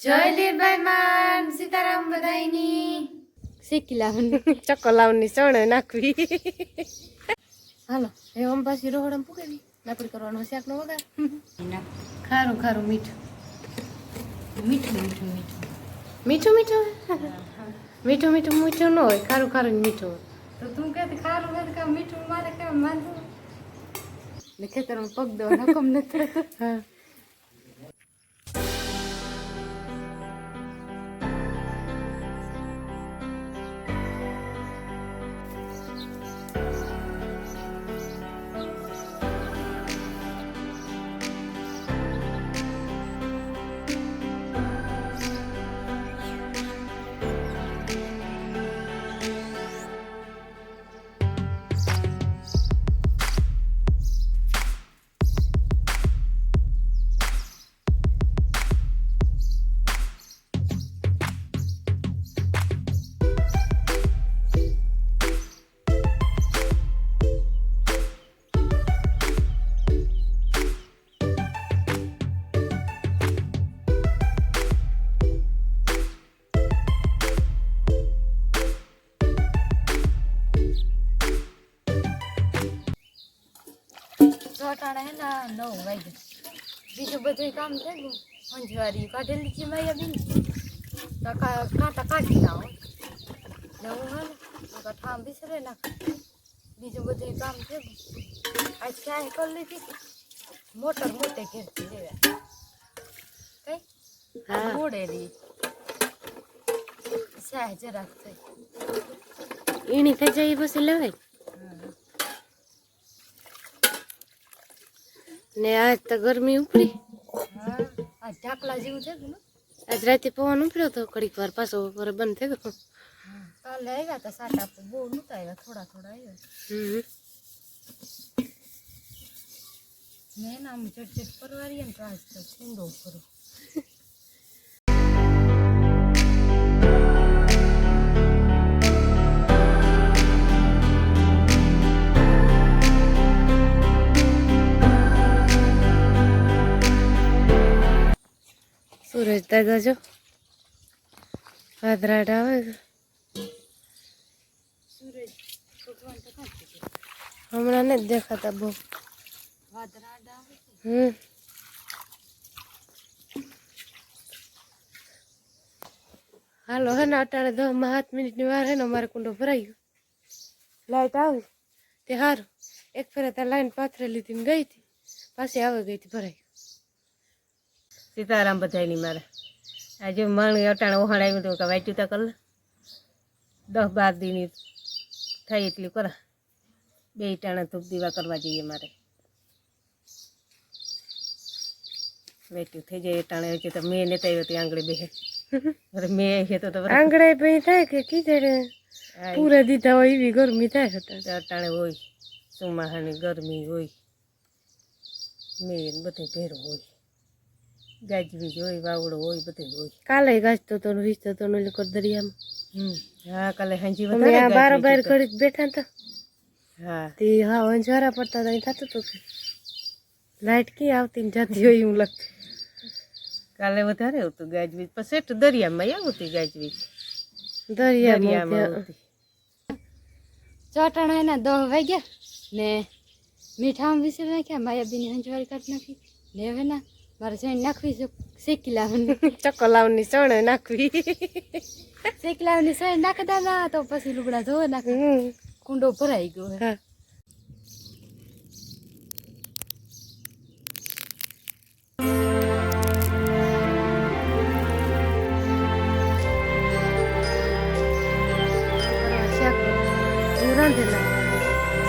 જય લીરબાઈ માન સીતારામ બધાઈની શીખી લાવવાની ચક્કો લાવવાની ચણે નાખવી હાલો એ ઓમ પાછી રોહડમ પૂકેવી નાપડી કરવાનો શાકનો વગાર ખારું ખારું મીઠું મીઠું મીઠું મીઠું મીઠું મીઠું મીઠું મીઠું મીઠું ન હોય ખારું ખારું ને મીઠું હોય તો તું કે ખારું કે મીઠું મારે કેમ માનવું ને ખેતરમાં પગ દેવાનો હુકમ નથી થતો હા ચોટાણા હે ના નવ વાગે બીજું બધું કામ થઈ ગયું. મંજવારી કાઢેલી છે માયા બેન કાંટા કાઢી લાવો. નવું હે ને તો ઠામ બિસરે ના બીજું બધું કામ થઈ ગયું. આજ ક્યાંય કરી લીધી? મોટર મોટે ઘેરથી લેવા. કઈ. મોડેલી. જરાક થઈ. એની થઈ જાય પછી લેવાય? ને આજ તો ગરમી ઉપડી. હા આ ઢાકલા જેવું છે આજ રાતે પવન ઉપડ્યો તો કડીક વાર પાછો બપોરે બંધ થઈ ગયો. કાલે આવ્યા હતા સાટા બહુ નતા આવ્યા થોડા થોડા આવ્યા હમ. મેં ના આમ ચટચટ પરવારીએ ને તો આજ તો ઠંડો કરો સૂરજ દાદા જો વાદરાટ આવે હમણાં નથી દેખાતા બહુ. હમ. હાલો હે ને અટાણે દસમાં સાત મિનિટની વાર હે ને અમારે કુંડો ભરાઈ ગયો. લાઈટ આવી? તે સારું એક ફેરે ત્યાં લાઈન પાથરે લીધી ને ગઈ હતી. પાછી આવે ગઈ હતી ભરાઈ સીતારામ બધાયની મારે. આજે મણ અટાણે ઓહાણ આવ્યું હતું કે વાંચ્યું તા કર દસ બાર દીની થાય એટલી કર. બે ટાણા ધૂપ દીવા કરવા જઈએ મારે. વેચ્યું થઈ જાય ટાણે. હજી તો મેં નેતા આવ્યો ત્યાં આંગળી બેહે. અરે મેં આવી તો. આંગળે પછી થાય કે કીધે આ પૂરા દીધા હોય એવી ગરમી થાય અટાણે. તો. અટાણે હોય. ચોમાસાની ગરમી હોય. મેં બધું ભેરું હોય. ગાજવીજ હોય વાવડો હોય બધું હોય. કાલે ગાજતો તો વીજતો તો ને લોકો દરિયામાં હા કાલે હાંજી અમે વધારે આ બારો બાર ઘડી બેઠા હતા હા. તે હા અંજવારા પડતા હતા થતું હતું કે લાઈટ કી આવતી ને જતી હોય એવું લાગતું. કાલે વધારે હતું ગાજવીજ પણ શેઠ દરિયામાં આવતી ગાજવીજ દરિયામાં દરિયામાં આવતી. ચોટાણા એના દહ વાગ્યા ને મીઠામાં વિસરી નાખ્યા માયાબીની હંજવારી કાઢી નાખી. ને હવે ના. મારે જઈને નાખવી છે શેકી લાવવાની. ચક્કો લાવની ચણે નાખવી. શેકી લાવવાની સહી નાખતા દાદા તો પછી લુગડા ધોવા નાખે. કુંડો ભરાઈ ગયો હે.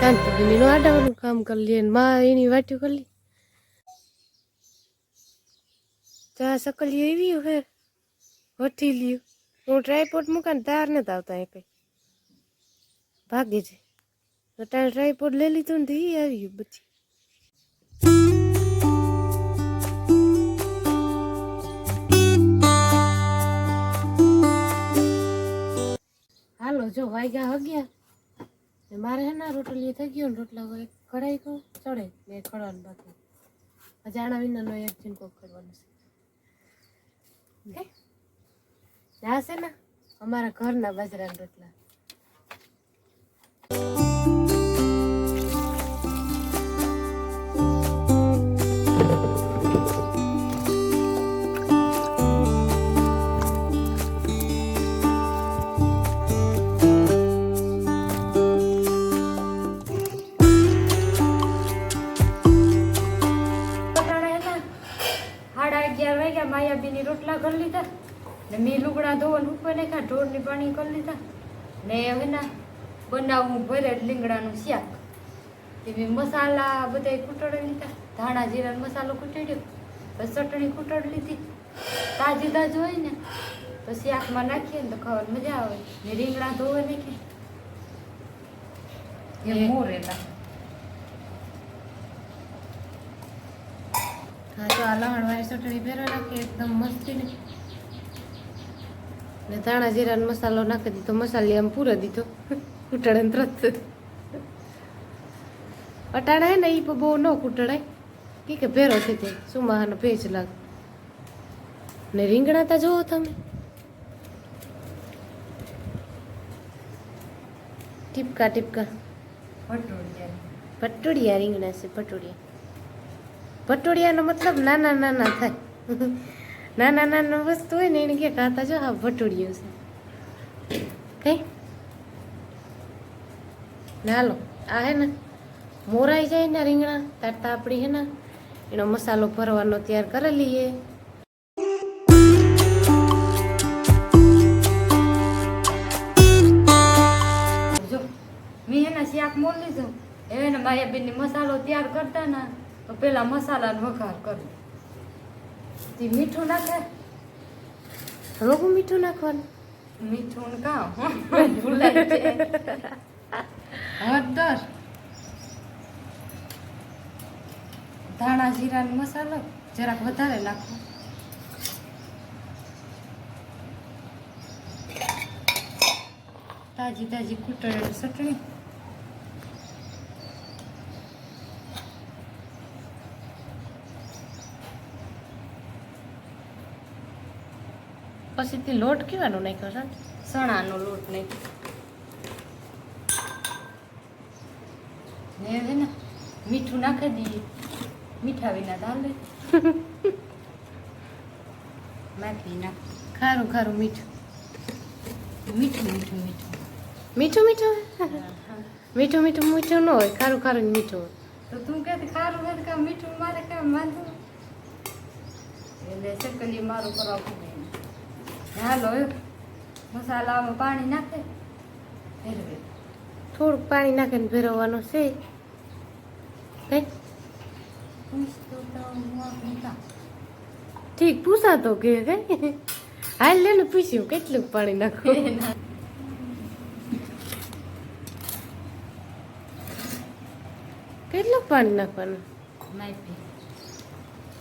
શાંતિ બીની નું આડાવાનું કામ કરી લઈએ ને માં એની વાટ્યું કરી લી આ સકલી એવી હે વઠી લ્યું. હું ટ્રાયપોટ મૂકા ને તાર નથી આવતા એ કઈ. ભાગી તો તારે ટ્રાયપોડ લઈ લીધું ને તો એ આવી ગયું પછી હાલો, જો વાગ્યા હગ્યા. મારે હે ના રોટલી થઈ ગયો ને રોટલા કઢાઈ કહું ચડે ને ખડવાનું બાકી. અજાણા વિના નો એક જીનકો કરવાનું છે. છે ને. અમારા ઘરના બાજરાના રોટલા. મેં લુગડા ધોવાનું ઉપર નાખ્યા ઢોરની પાણી કરી લીધા. ને હવે ના બનાવું ભરે લીંગડાનું શાક. તે મેં મસાલા બધા કૂટડી લીધા. ધાણા જીરા મસાલો કૂટડ્યો. પછી ચટણી કૂટડી લીધી. તાજી તાજું હોય ને તો શાકમાં નાખીએ ને તો ખાવાની મજા આવે. ને રીંગણા ધોવા નાખીએ એ મોર રહેતા હા તો આ લહણવાળી ચટણી પહેરવા નાખી એકદમ મસ્તી ને ને ધાણા જીરાનો મસાલો નાખી દીધો મસાલી આમ પૂરો દીધો. કૂટડે ત્રત અટાણા હે ને એ બહુ ન કૂટડાય કે કે ભેરો થઈ જાય સુમાહાનો ભેજ લાગે. ને રીંગણા તા જોવો તમે. ટીપકા ટીપકા. પટોડિયા રીંગણા છે પટોડિયા પટોડિયાનો મતલબ નાના નાના થાય. નાના ના વસ્તુ હોય ને એને કે કાતા જો હા ભટોડિયો છે. કઈ? ને હાલો, આ હે ને, મોરાઈ જાય ને રીંગણા, તારતા આપણી હે ને, એનો મસાલો ભરવાનો તૈયાર કરી લઈએ. મેં એના શાક મોલ લીધું. એને ને માયાબેનની મસાલો તૈયાર કરતા ને, તો પેલા મસાલાનો વઘાર કરું. તે મીઠું નાખે રોગું મીઠું નાખવાનું મીઠું ને ભૂલાય છે હળદર ધાણા જીરાનો મસાલો જરાક વધારે નાખો. તાજી તાજી કૂટરેલી ચટણી. પછી તે લોટ કેવાનો નાખ્યો છે? સણાનો લોટ નહીં ને હવે ને મીઠું નાખી દઈએ. મીઠા વિના દાલ નાખી નાખ. ખારું ખારું મીઠું. મીઠું મીઠું મીઠું. મીઠું મીઠું? મીઠું મીઠું મીઠું ન હોય ખારું ખારું મીઠું હોય. તો તું કે ખારું હોય કે મીઠું મારે કામ વાંધો એટલે ચકલી મારું કરવા હાલો મસાલામાં પાણી નાખે. થોડુંક પાણી નાખીને ભેરવવાનું છે. કઈ? ઠીક પૂછાતો કે કઈ હાલ લે ને પૂછ્યું કેટલું પાણી નાખો? કેટલું પાણી નાખવાનું? નાખી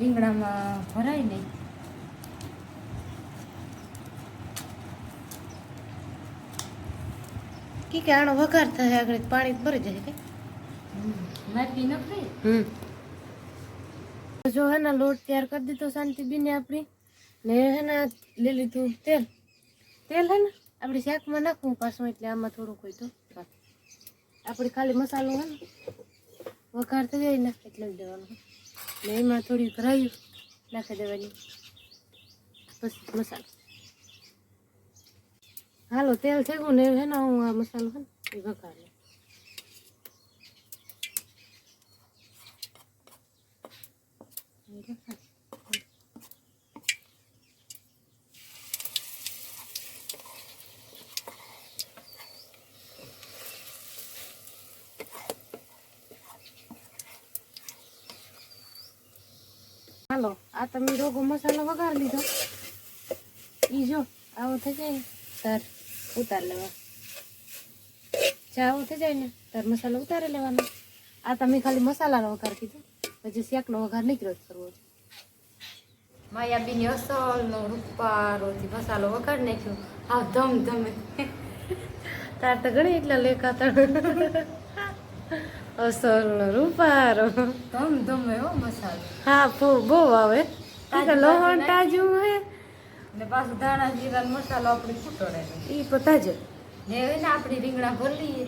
રીંગણામાં ભરાય નહીં કે કે આનો વઘાર થાય આગળ પાણી ભરી જાય કે? હમ. જો હે ને લોટ તૈયાર કરી દીધો શાંતિ બીને આપણી. ને હે ને લઈ લીધું તેલ. તેલ હે ને આપણે શાકમાં નાખવું પાછું એટલે આમાં થોડુંક કોઈ તો આપણે ખાલી મસાલો હે ને વઘાર થઈ જાય ને એટલે દેવાનું. ને એમાં થોડી રાયું નાખી દેવાની. પછી મસાલો. હાલો તેલ થઈ ગયું ને હે ને હું આ મસાલો હે ને એ વઘાર. હાલો, આ તમે રોગો મસાલો વઘાર લીધો. ઈ જો, આવો થઈ જાય તાર ઉતાર લેવા. ચા આવો થઈ જાય ને તાર મસાલો ઉતારી લેવાનો. આ તમે ખાલી મસાલાનો વઘાર કીધો પછી શેકનો વઘાર નીકળ્યો જ કરવો છે. માયાબીની અસલનો રૂપારોથી મસાલો વઘાર નાખ્યો. હા ધમ ધમે. તાર તો ઘણી એટલા લેખા તણ અસરનો રૂપારો. ધમ ધમે હો મસાલો. હા બહુ આવે. લોહણ તાજું હે. ને પાછું ધાણા જીરા મસાલો આપણે ફૂટોડે એ પતા જ. ને હવે ને આપણી રીંગણા ભરી લઈએ.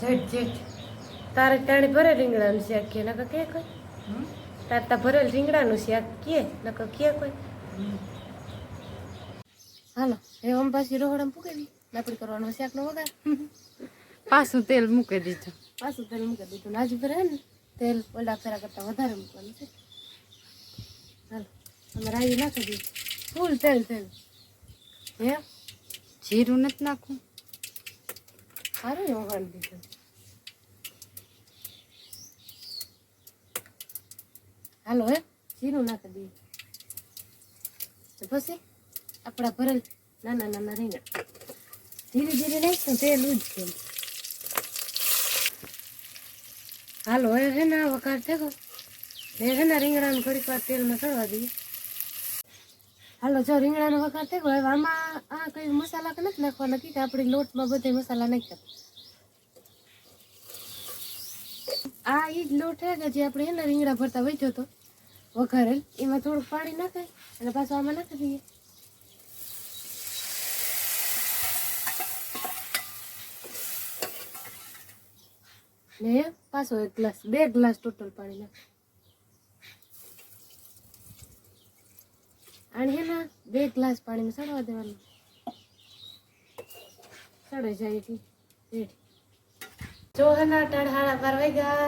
જેઠ જેઠ તારે ટાણી ભરે રીંગણાનું શાક કે નકર કે કોઈ? હમ? તાર તા ભરેલ રીંગણાનું શાક કે નકર કે કોઈ? હાલો એ ઓમ પાછી રોહડામાં પૂકેવી લાકડી કરવાનો શાકનો વગાર. પાછું તેલ મૂકી દીધું. પાછું તેલ મૂકી દીધું. ને આજુ ભરે ને તેલ ઓલા ફેરા કરતાં વધારે મૂકવાનું છે. હાલો અમે રાઈ નાખી દીધું. ફૂલ તેલ તેલ હે જીરું નથી નાખવું સારું એવું વાળી દીધું હાલો હે જીરું નાખી દઈએ તો પછી આપણા ભરેલ નાના નાના રીંગણ ધીરે ધીરે નાખશું તેલ ઉજશે હાલો હવે છે ને આ વઘાર થયો ને છે ને રીંગણાનું થોડીક વાર તેલમાં ચડવા દઈએ હાલો, જો રીંગણાનો વઘાર થયો હવે આમાં આ કઈ મસાલા કે નથી નાખવાના? કે આપણી લોટમાં બધે મસાલા નાખ્યા. આ એ જ લોટ છે કે જે આપણે એને રીંગણા ભરતા વેચ્યો હતો વઘારેલ એમાં થોડુંક પાણી નાખાય અને પાછું આમાં નાખી દઈએ. ને પાછો એક ગ્લાસ, બે ગ્લાસ ટોટલ પાણી નાખ અને હે બે ગ્લાસ પાણીમાં સડવા દેવાનું. સડે જાય એટલી રેડી. જો હે ને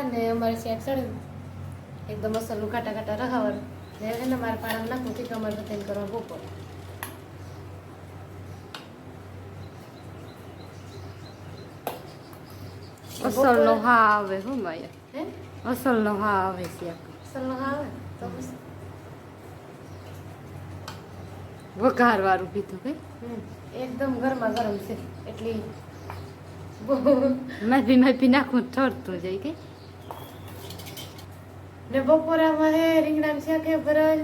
ને અમારે શેક સડ્યું એકદમ મસાલું કાટા કાટા રખાવાનું ને એને મારા મારે નાખું કે અમારે બધાને કરવા બપોર અસલનો હા આવે હું માયા. હે? અસલનો હા આવે છે મસાલો આવે? તો પછી વઘાર વાળું પીધું કઈ એકદમ ગરમા ગરમ છે એટલી બહુ માપી માપી નાખવું ઠરતું જાય કે? ને બપોરામાં હે રીંગણાનું શાક હે ભરેલ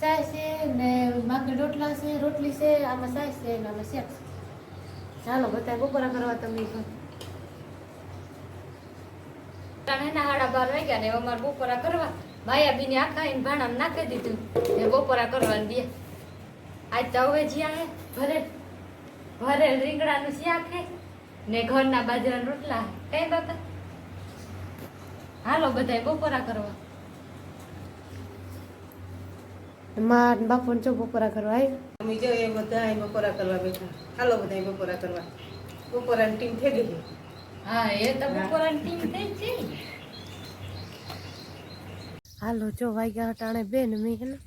સાય છે ને બાકી રોટલા છે રોટલી છે આમાં સાય છે ને આમાં શાક છે. ચાલો બધા બપોરા કરવા તમે કહો. ટાણે હાડા બાર વાગ્યા ને અમારે બપોરા કરવા. માયાબીને આખા એને ભાણામાં નાખી દીધું ને બપોરા કરવાની બે આજ તો હવે જ્યાં ભરે. ભરે રીંગણાનું શાક હે ને ઘરના બાજરાના રોટલા. કઈ બાપા? હાલો બધા બપોરા કરવા. મા ને બાપુને જો બપોરા કરવા આવ્યું અમે જો એ બધા બપોરા કરવા બેઠા. હાલો બધા બપોરા કરવા. બપોરાની ટીમ થઈ ગઈ હા એ તો બપોરાની ટીમ થઈ છે. હાલો જો વાગ્યા હટાણે બેન મેં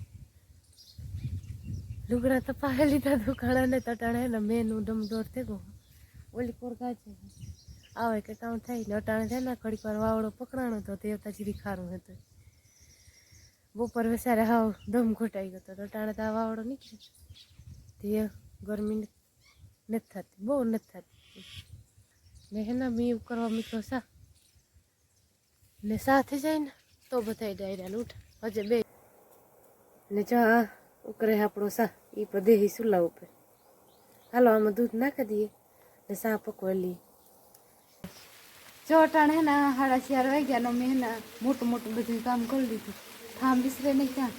લુગડા તો લીધા દુકાળા ને તટાણે ને મેનું ડમડોર થઈ ગયો. ઓલી કોર છે. આવે કે કામ થાય ને અટાણે છે ને ઘડીક વાર વાવડો પકડાણો તો દેવતા જીરી ખારું હતું. બપોર વેસારે હાવ દમ ઘોટાઈ ગયો તો અટાણે તો વાવડો નીકળ્યો. તે ગરમી નથી થતી, બહુ નથી થતી. ને હે ને મેં કરવા મીઠો સા. ને સાથે જાય ને તો બધા ડાયરા ઉઠ. હજે બે. ને જો. ઉકરે આપણો સા એ બધે સુલા ઉપર. હાલો આમાં દૂધ નાખી દઈએ ને સા પકવા લઈએ. જો અટાણે હે ને સાડા ચાર વાગ્યા નો મેં ને મોટું મોટું બધું કામ કરી દીધું ઠામ વિસરે નહીં ત્યાં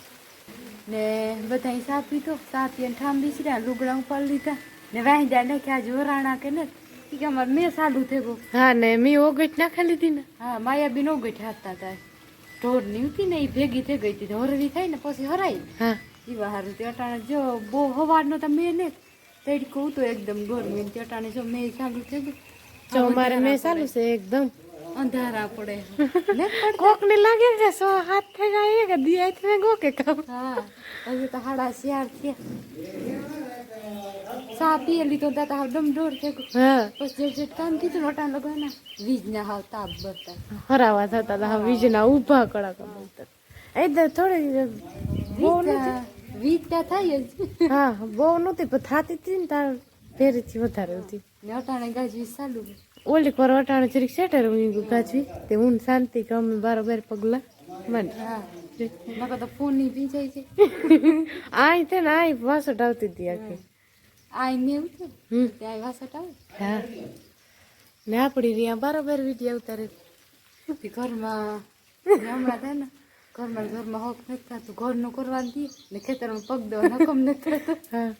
ને બધા સા પીધો સા પીને ઠામ વિસર્યા લુગડા ઉપાડી લીધા. ને વાંધ્યા નાખ્યા જોરાણા કે ને કે અમારે મેં સાલું થઈ ગયું હા ને મેં ઓગટ નાખી લીધી ને. હા માયાબી નો ઓગઠ હાથતા હતા ઢોરની હતી ને એ ભેગી થઈ ગઈ હતી ઢોરવી થાય ને પછી હરાય. હા. એવા બહાર તે અટાણે જો બહુ હવારનો તો મેં ને તડકો તો એકદમ ગરમી ને તે અટાણે જો મેં ચાલુ છે ચોમારે જો મેં ચાલુ છે એકદમ. અંધારા પડે. ને કોક ને લાગે કે સો હાથ થઈ ગયા કે દિયા થી ગો કે કામ. હા હજુ તો હાડા શિયાર થયા સા પીએ લીધો તો તા ડમ ડોર છે. હા. પછી જે જે કામ કીધું ને અટાણે ને વીજ ના હાવ તાપ બરતા. હરાવા થતા હતા વીજના ઊભા કડા કમ એ તો થોડી બહુ નથી. વીજ ત્યાં થાય જ. હા બહુ નહોતી પણ થતી હતી ને તાર પહેરેથી વધારે હતી. ને અટાણે ગાજવી સાલું. ઓલી કોર અટાણે જરીક સેટર હું ગાજવી. તે હું શાંતિ કે અમે બારોબાર પગલા. મને. નકર તો ફોનની ભીંજાય છે. આય તે ને આઈ વાસટ આવતી હતી આખી. આય ને હમ. ત્યાં વાસટ આવે? હા. ને આપણી રહ્યા બારોબાર વીડિયો ઉતારે ઘરમાં? હમણાં થાય ને ઘરમાં ઘરમાં હોક નથી થતું. ઘરનું કરવાનું ને ખેતરમાં પગ દેવા નકમ નથી થતો હા.